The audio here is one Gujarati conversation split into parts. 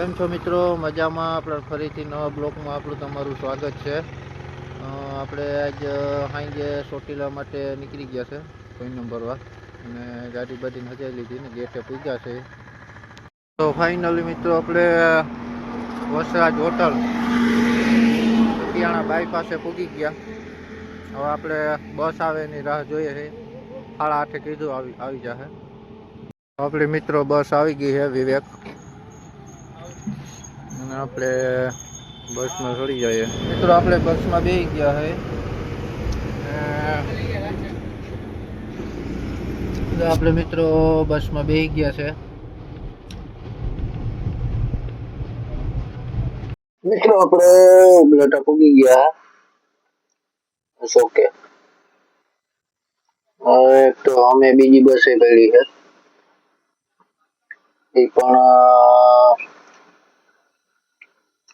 કેમ છો મિત્રો? મજામાં? આપણે ફરીથી નવા બ્લોકમાં આપણું તમારું સ્વાગત છે. આપણે આજ સાંજે ચોટીલા માટે નીકળી ગયા છે કોઈ નંબરવા અને ગાડી બાડી હજાઈ લીધી ને ગેટે પૂગ્યા છે. તો ફાઇનલી મિત્રો આપણે વસરાજ હોટલ કિયાણા બાઈ પાસે પૂગી ગયા. હવે આપણે બસ આવે એની રાહ જોઈએ છે. સાડા આઠે કીધું આવી આવી જશે આપણે મિત્રો બસ આવી ગઈ છે, વિવેક. અને આપણે બસમાં ચડી જઈએ મિત્રો આપણે બસમાં બેસી ગયા છે અને આપણે મિત્રો બસમાં બેસી ગયા છે મિત્રો આપણે બ્લેટા પૂગી ગયા બસ ઓકે હવે એક તો અમે બીજી બસે પડી છે એ પણ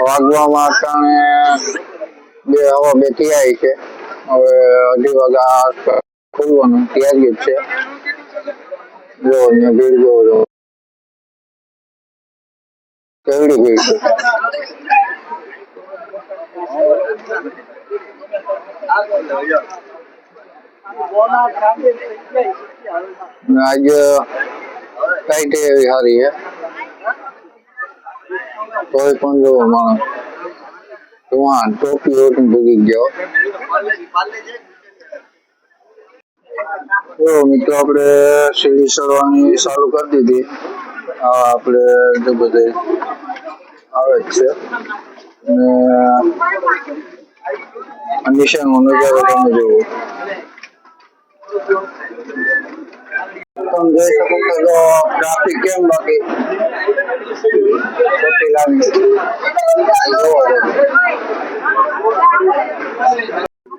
વાગવામાં અટાણે બે હવા બે થયા છે હવે અઢી વાગ્યા આસપાસ ખુલવાનું તૈયારી જ છે જો અહીંયા ભીડ જોવો છો કેવડી ભીડ છે અને આજ લાઈટ એવી સારી તોય પણ જો માણસ ધુઆ ટોપી ઓટું તો મિત્રો આપણે સીડી ચડવાની ચાલુ કરી દીધી. આપણે જો બધે આવે જ છે. અને નિશાન નજારો તમે doon sa kung kago traffic yung bakit. Okay lang.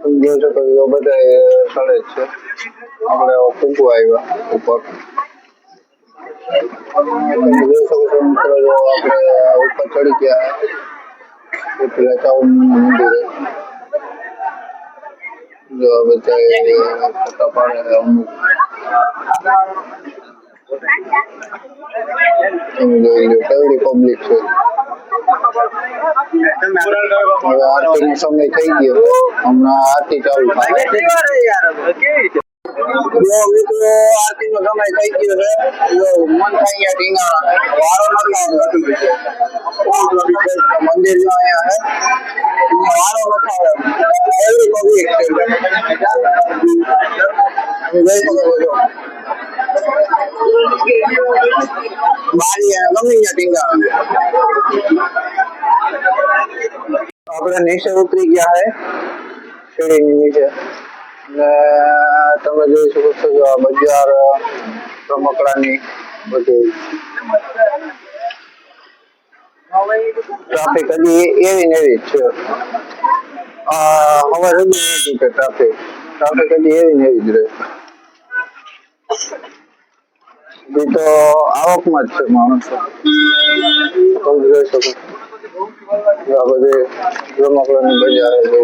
Hindi sa kago ba tayo sa lecho? Ako na ako kung kuhay ba? Upak. Hindi sa kago sa kago upak chadi kya. Ito lang sa hindi rin. जो बच्चे पता पा रहे हैं người đầu tư thì không lịch sự rồi tin xong này thấy nhiều. Ông à, thì cho phải rồi cái cô tin mà hôm nay thấy nhiều đấy rồi muốn thấy nhà đi ngờ. Quá nó làm rồi muốn đi ngồi nhà đấy quá nó nó thay rồi đấy, có việc. આપણે નીચે ઉતરી ગયા હે સીડીની નીચે ને તમે જોઈ શકો છો જો આ બજાર રમકડાની બધી ટ્રાફિક હજી એવી ને એવી જ છે આ હવે હજી નથી કે ટ્રાફિક ટ્રાફિક હજી એવી ને એવી જ રહે હજી તો આવકમાં જ છે માણસો. તમે જોઈ શકો. આ બધે રમકડાની બજાર બહુ